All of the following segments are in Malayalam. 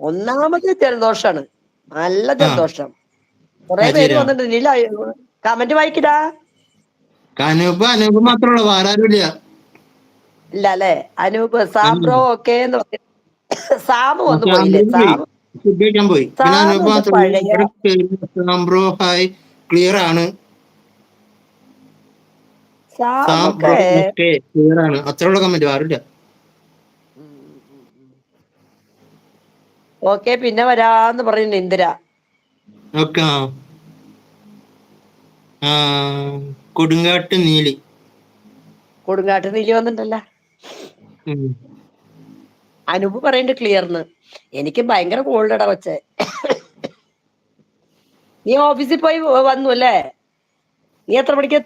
ഒന്നാമത് ജലദോഷാണ്. നല്ല. ജലദോഷം. കുറെ പേര്. വന്നിട്ടുണ്ട്. നീല കമന്റ് വായിക്കടാ. അനൂപ് അനൂപ് മാത്രമേ വേറെ ആരും ഇല്ല. അല്ലേ അനൂപ് സാബ്രോ ഒക്കെ എന്ന് പറഞ്ഞു. സാമു വന്നു പോയില്ലേ? പോയി. സാമു പോയി സാംബ്രോ ഹായ് ക്ലിയർ ആണ്. ക്ലിയർ ആണ്. അത്രയുള്ള കമന്റ് വേറില്ല ഓക്കെ പിന്നെ വരാന്ന് പറയുന്നു ഇന്ദിര. ഓക്കെ. കൊടുങ്കാട്ട് നീലി. കൊടുങ്കാട്ട് നീലി വന്നിട്ടല്ല. അനുപ് പറയുന്നുണ്ട് ക്ലിയർന്ന്. എനിക്ക് ഭയങ്കര കോൾഡടാ കൊച്ചെ. നീ ഓഫീസിൽ പോയി വന്നു അല്ലേ? നീ എത്ര മണിക്ക്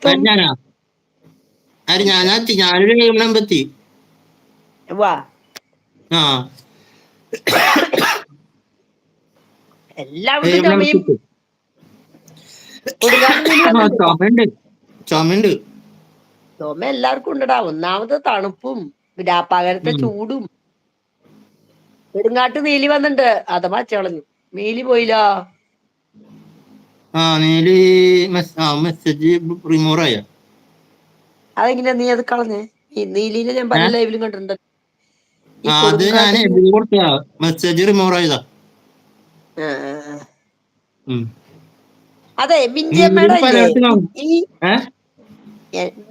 ഞാനൊരു എത്തി. വാ. ഗെയിമിനാകുമ്പോ ചുമയും. ചുമയുണ്ട്. ചുമ എല്ലാവർക്കും ഉണ്ടടാ. ഒന്നാമത് തണുപ്പും പിന്നെ ആ പകരത്തെ ഉം. ചൂടും. കൊടുങ്കാട്ട് നീലി വന്നിട്ടുണ്ട്. അഥവാ ചളഞ്ഞു. നീലി പോയില്ല. ആ നീലി മെസ് മെസ്സേജ് റിമൂവ് ആയ. അതെങ്ങനെയാ നീ അത് കളഞ്ഞേ? നീലിനെ ഞാൻ പല ലൈവിലും കണ്ടിട്ടുണ്ട്. ആ, അത് ഞാൻ കൊടുങ്കാട്ട് എഴുതി കൊടുത്തതാ. മെസ്സേജ് റിമൂവ് ആയതാ. അതെ മിഞ്ചമ്മയുടെ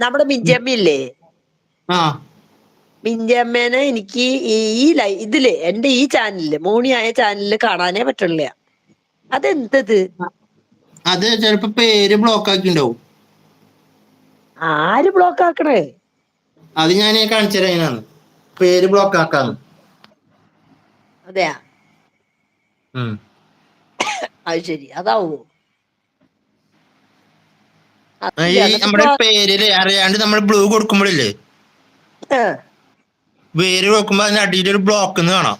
നമ്മുടെ മിഞ്ചമ്മയില്ലേ ഇല്ലേ മിഞ്ചിയമ്മേനെ എനിക്ക് ഈ ഇതിൽ എന്റെ ഈ ചാനലിൽ മോണിയായ ചാനലിൽ കാണാനേ പറ്റുള്ള. അതെന്തത് അത് ചെലപ്പോ പേര് ബ്ലോക്ക് ആക്കിണ്ടാവും. ആര് ബ്ലോക്ക് ആക്കണേ? അത് ഞാൻ കാണിച്ചതിനാണ് പേര് ബ്ലോക്ക് ആക്കാന്ന്. അതെയാ. അത് ശരി അതാവോ ആ, ഈ നമ്മുടെ പേരിൽ അറിയാണ്ട് നമ്മൾ ബ്ലൂ കൊടുക്കുമ്പോഴില്ലേ പേര് കൊടുക്കുമ്പോ അതിന് അടിയിൽ ഒരു ബ്ലോക്ക് കാണാം.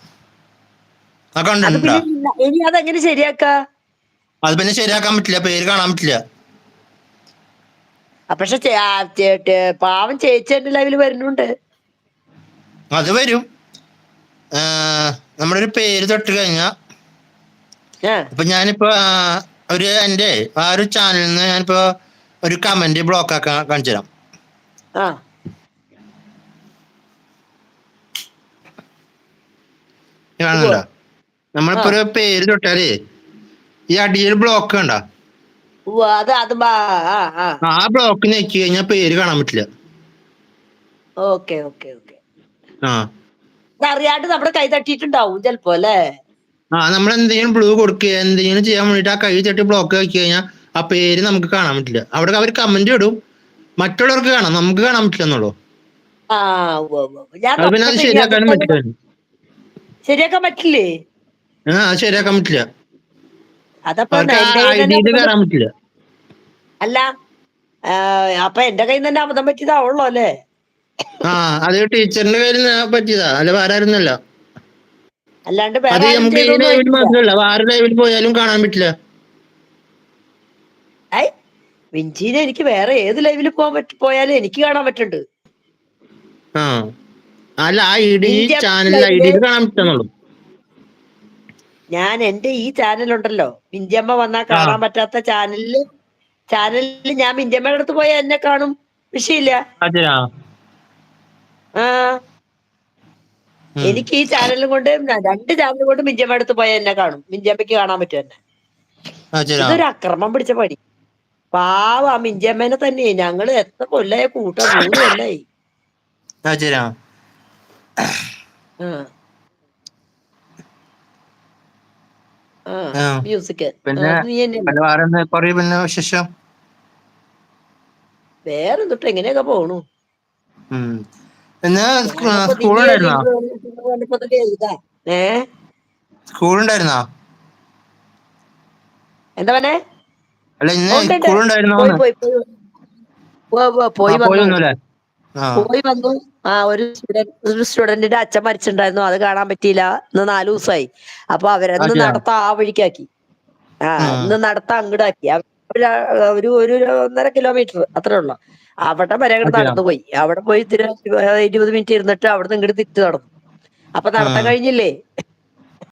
ഇനി അതെങ്ങനെ ശരിയാക്ക? അത് പിന്നെ ശരിയാക്കാൻ പറ്റില്ല. പേര് കാണാൻ പറ്റില്ല. പക്ഷെ പാവം ചേച്ചിന്റെ ലൈവിൽ വരുന്നുണ്ട്. അത് വരും. നമ്മുടെ ഒരു പേര് തൊട്ട് കഴിഞ്ഞാ ആ. ഇപ്പൊ ഞാനിപ്പോ ഒരു എന്റെ ആ ഒരു ചാനലിൽ നിന്ന് ഞാനിപ്പോ ഒരു കമന്റ് ബ്ലോക്ക് ആക്കാൻ കാണിച്ചു തരാം. കാണുന്നുണ്ടോ? നമ്മളിപ്പോ ഒരു പേര് തൊട്ടാലേ ഈ അടിയിൽ ബ്ലോക്ക് അത് ആ ബ്ലോക്ക് ഞെക്കി കഴിഞ്ഞാൽ പേര് കാണാൻ പറ്റില്ല. Okay okay okay. ആ. അറിയാണ്ട് നമ്മുടെ കൈ തട്ടിയിട്ടുണ്ടാവും ചെലപ്പോ അല്ലേ? ആ നമ്മൾ എന്തെങ്കിലും ബ്ലൂ കൊടുക്കുക എന്തെങ്കിലും ചെയ്യാൻ വേണ്ടിട്ട് ആ കൈ തട്ടി ബ്ലോക്ക് ആക്കി കഴിഞ്ഞാൽ ആ പേര് നമുക്ക് കാണാൻ പറ്റില്ല. അവിടെ അവർ കമന്റ് ഇടും. മറ്റുള്ളവർക്ക് കാണാം. നമുക്ക് കാണാൻ പറ്റില്ല എന്നുള്ളൂ? പിന്നെ അത് ശരിയാക്കാനും പറ്റില്ല. ശരിയാക്കാൻ പറ്റില്ലേ? ആ ശരിയാക്കാൻ പറ്റില്ല. കയ്യിൽ കയറാൻ അല്ല അപ്പൊ എന്റെ കയ്യിൽ നിന്ന് തന്നെ അബദ്ധം പറ്റിയതാവുള്ളൂ അല്ലേ? ആ അത് ടീച്ചറിന്റെ പേരിൽ പറ്റിയതാ. അല്ല വേറെ ആരുന്നല്ല. അല്ലാണ്ട് വേറെ പോയാലും കാണാൻ പറ്റില്ല. ഐ വിഞ്ചീനെ എനിക്ക് വേറെ ഏത് ലൈവിൽ പോകാൻ പറ്റ പോയാലും എനിക്ക് കാണാൻ പറ്റുന്നുണ്ട് അല്ല ആ ഐഡി ഇന്ത്യ ചാനലിൽ കാണാൻ പറ്റുന്നുള്ളൂ. ഞാൻ എന്റെ ഈ ചാനൽ ഉണ്ടല്ലോ മിഞ്ചമ്മ വന്നാൽ കാണാൻ പറ്റാത്ത ചാനലിൽ ചാനലിൽ ഞാൻ മിഞ്ചമ്മയുടെ അടുത്ത് പോയാൽ എന്നെ കാണും. വിഷയില്ല അതെ ആ. എനിക്ക് ഈ ചാനലും കൊണ്ട് രണ്ട് ചാനലും കൊണ്ട് മിഞ്ചമ്മ അടുത്ത് പോയാൽ എന്നെ കാണും. മിഞ്ചമ്മയ്ക്ക് കാണാൻ പറ്റും എന്നെ. ഇതൊരു അക്രമം പിടിച്ച പണി. പാവ ആ മിഞ്ചമ്മേനെ തന്നെ. ഞങ്ങൾ എത്ര കൊല്ലായ കൂട്ടം മൂന്ന് കൊല്ലായി. മ്യൂസിക്. പിന്നെ നീ എന്നെ പിന്നെ വേറെ എന്താ പറയൂ പിന്നെ വിശേഷം. വേറെ എങ്ങനെയൊക്കെ പോണു? ഇതൊക്കെ എഴുതാ. ഏ? സ്കൂൾ ഉണ്ടായിരുന്നോ എന്താ പറഞ്ഞേ? അല്ല ഇന്ന് ഉണ്ടായിരുന്നോ പോയി പോയി വന്നു. ആ. പോയി വന്നു. ആ ഒരു സ്റ്റുഡന്റ് ഒരു സ്റ്റുഡന്റിന്റെ അച്ഛൻ മരിച്ചിട്ടുണ്ടായിരുന്നു. അത് കാണാൻ പറ്റിയില്ല. ഇന്ന് നാലു ദിവസമായി. അപ്പൊ അവരന്ന്? നടത്ത ആ വഴിക്കാക്കി. ആ. ഇന്ന് നടത്ത അങ്ങടാക്കി അവ- ഒരു ഒരു ഒന്നര കിലോമീറ്റർ അത്രേ ഉള്ളു. അവിടെ വരെ അങ്ങട് നടന്നു പോയി അവിടെ പോയി ഇത്തിരി ഇരുപത് മിനിറ്റ് ഇരുന്നിട്ട് അവിടെ നിന്ന് ഇങ്ങോട്ട് തിരിച്ചു നടന്നു. അപ്പൊ നടത്താൻ കഴിഞ്ഞില്ലേ?